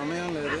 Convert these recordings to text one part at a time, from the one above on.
Samyang lede.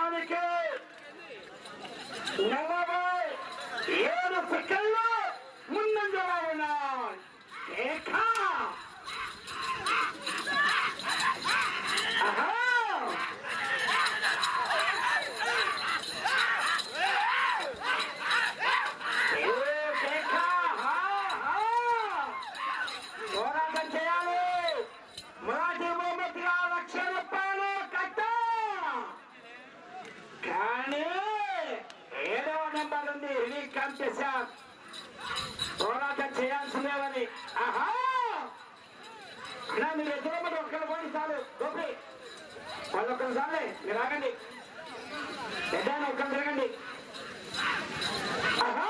ఇలా మీరు ఎదురు ఒక్కడ పోయి చాలు. గోపి వాళ్ళు ఒక్కరు చాలే మీరు ఆగండి. పెద్దాన్ని ఒక్కడ తిరగండి. ఆహా!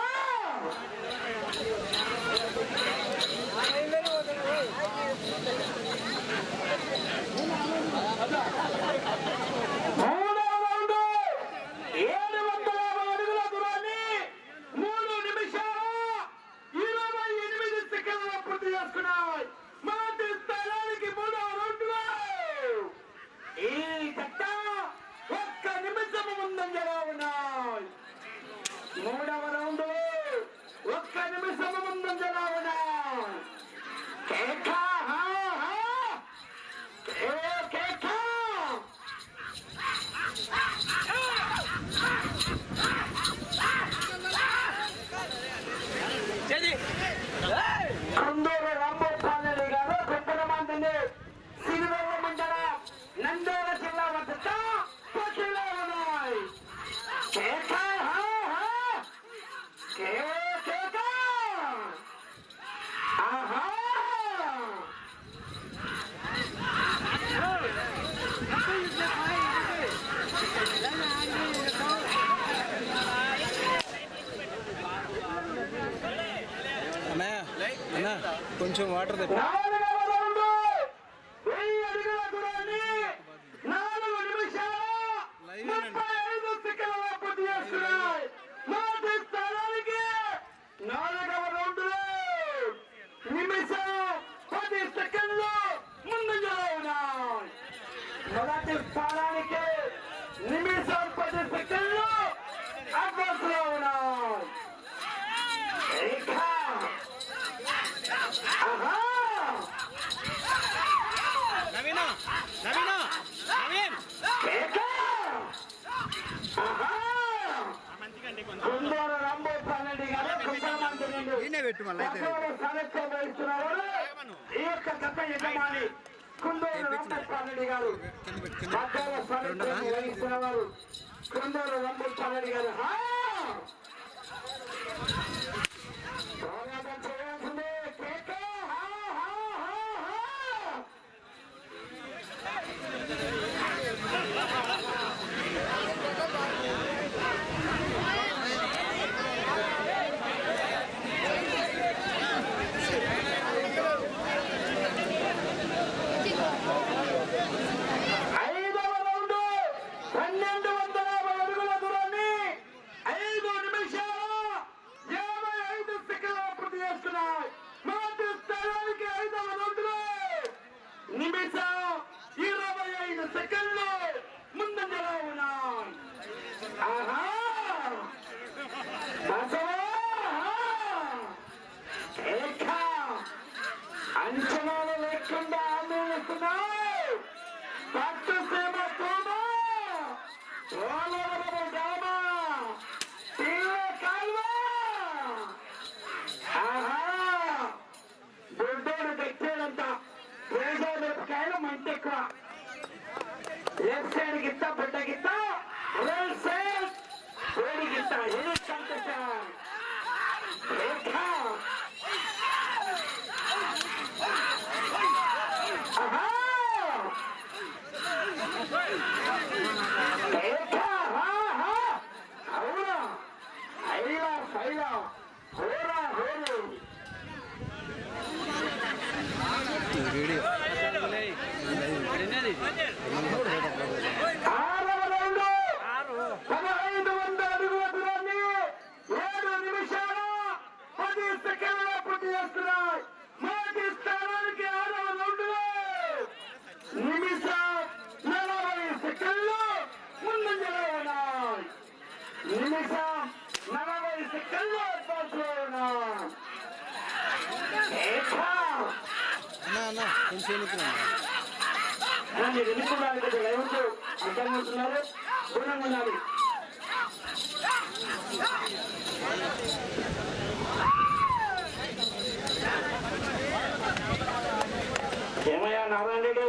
కొంచెం వాటర్ తప్పి రామకృష్ణారెడ్డి గారు. అన్నా అన్నా కొంచెం ఎన్నుకున్నాను ఎన్నుకోవడానికి ఎవరు ఏమయ్యా నారాయణ రెడ్డి?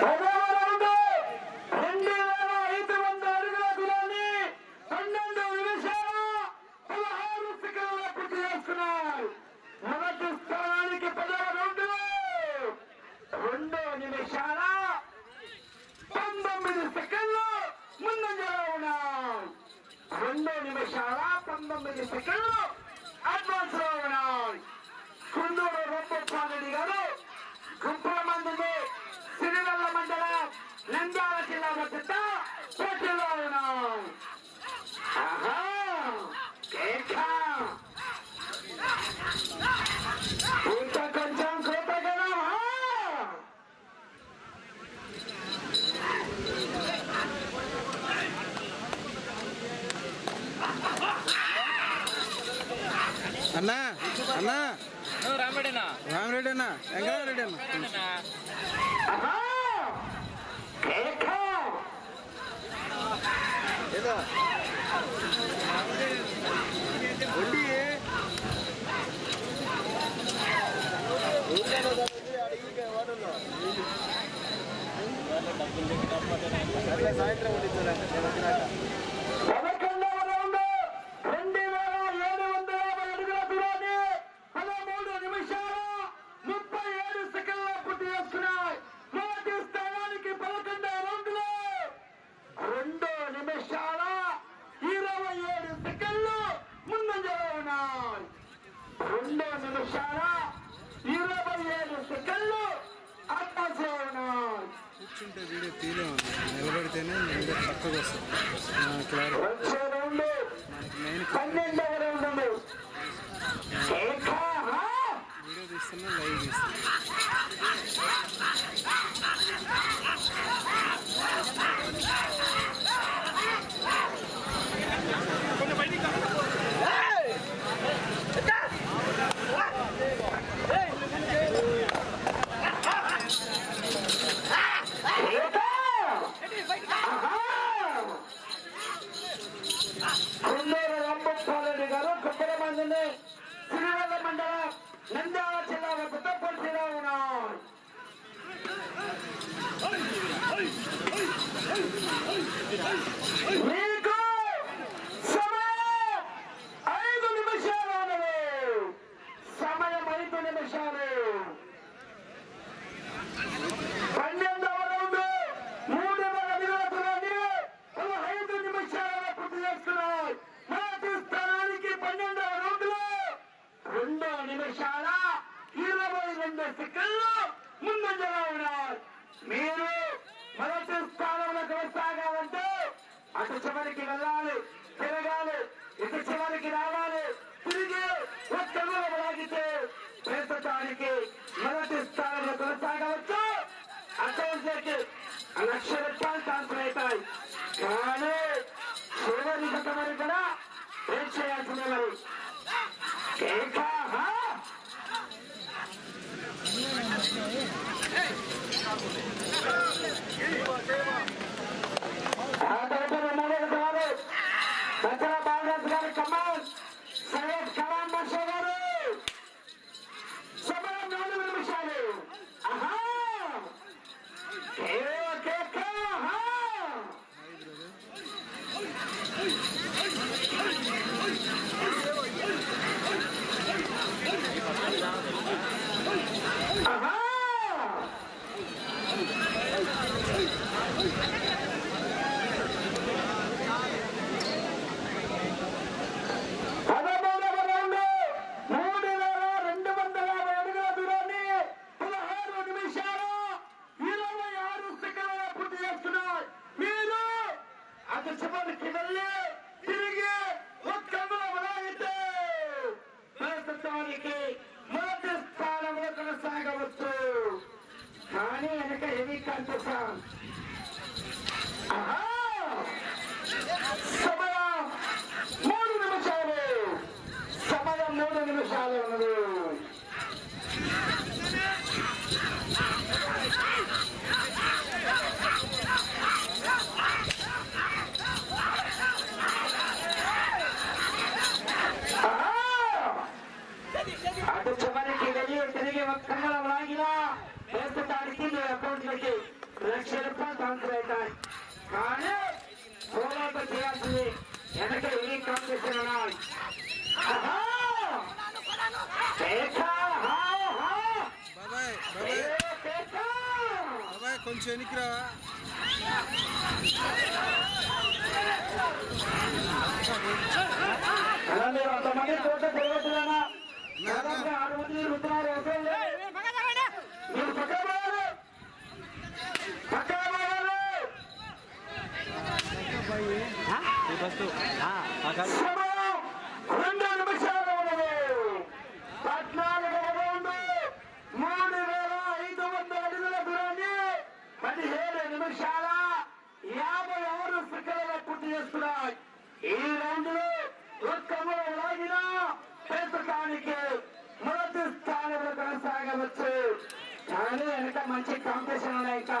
Come on. అన్నా. రామరెడ్డి రామరెడ్డి అన్నా వెంకటరామరెడ్డి అన్నా ఏదో. సాయంత్రం ఉండించాలంటే చక్కగా వస్తుంది. వీడియో తీస్తున్నా లైవ్ తీస్తున్నా. ಜಿಲ್ಲೆ ಸಿರಿವಲ್ಲ ಮಂಡಲ ನಂಜಾಳ ಜಿಲ್ಲಾ ಪುತ್ತಪ್ಪಳ ಜಿಲ್ಲಾ ಉನಾಳ್ సిక్కుల్లో ముందంజలో ఉన్నారు. మీరు మొదటి స్థానంలో కొనసాగాలంటే అటు చివరికి వెళ్ళాలి తిరగాలి ఇటు చివరికి రావాలి. తిరిగి ఒక్కలో లాగితే ప్రస్తుతానికి మొదటి స్థానంలో కొనసాగవచ్చు. అకౌంట్లకి లక్ష రూపాయలు ట్రాన్స్ఫర్ అవుతాయి. కానీ చివరి గత వరకు కూడా ఏం చేయాల్సిన మరి. ఆ తరపున మూడేళ్ళు కాదు సంచల బాలరాజు గారి కమ్మా కాంపిటీషన్ ఆహా! సమయం మూడు నిమిషాలు సమయం మూడు నిమిషాలు ఉన్నది ఆహా! అటు చివరికి వెళ్ళి తిరిగి ఒక్కగా లాగిన ప్రస్తుతానికి మీ అకౌంట్లకి లక్ష రూపాయలు ట్రాన్స్ఫర్ అవుతాయి కానీ పోరాట చేయాల్సింది వెనక కాంపిటీషన్ ఏ! బాబాయ్ కొంచెం అలా మీరు చోట ఆరు మంది పక్కన రెండు నిమిషాలు ఉన్నది. రౌండ్ మూడు వేల ఐదు వందల అడుగుల దూరాన్ని పదిహేడు నిమిషాల యాభై ఆరు సెకండ్ల పూర్తి చేస్తున్నాయి ఈ రౌండ్లో ఒక్కముల లాగిన ప్రస్తుతానికి మొదటి స్థానంలో కొనసాగవచ్చు కానీ వెనక మంచి కాంపిటీషన్ ఉన్నాయి ఇంకా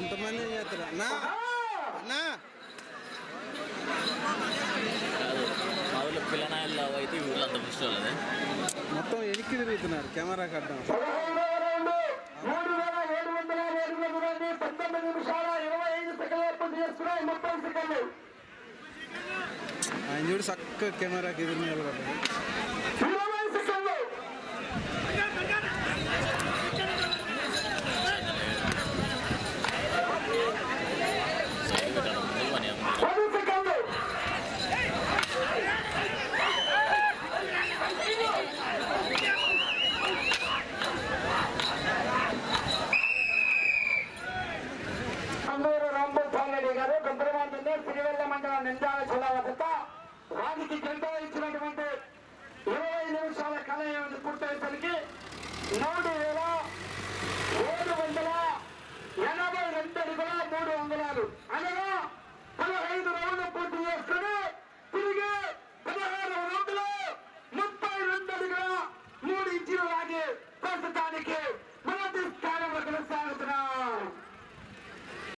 ఇంతమంది చేస్తారు అన్నా? అన్నా. పిల్లనాయల్లో అయితే వాళ్ళదే. మొత్తం వెనక్కి తిరుగుతున్నారు కెమెరా కట్టడం. ఆయన చూడు చక్క కెమెరాకి ఎదురు నిలబడ్డాడు.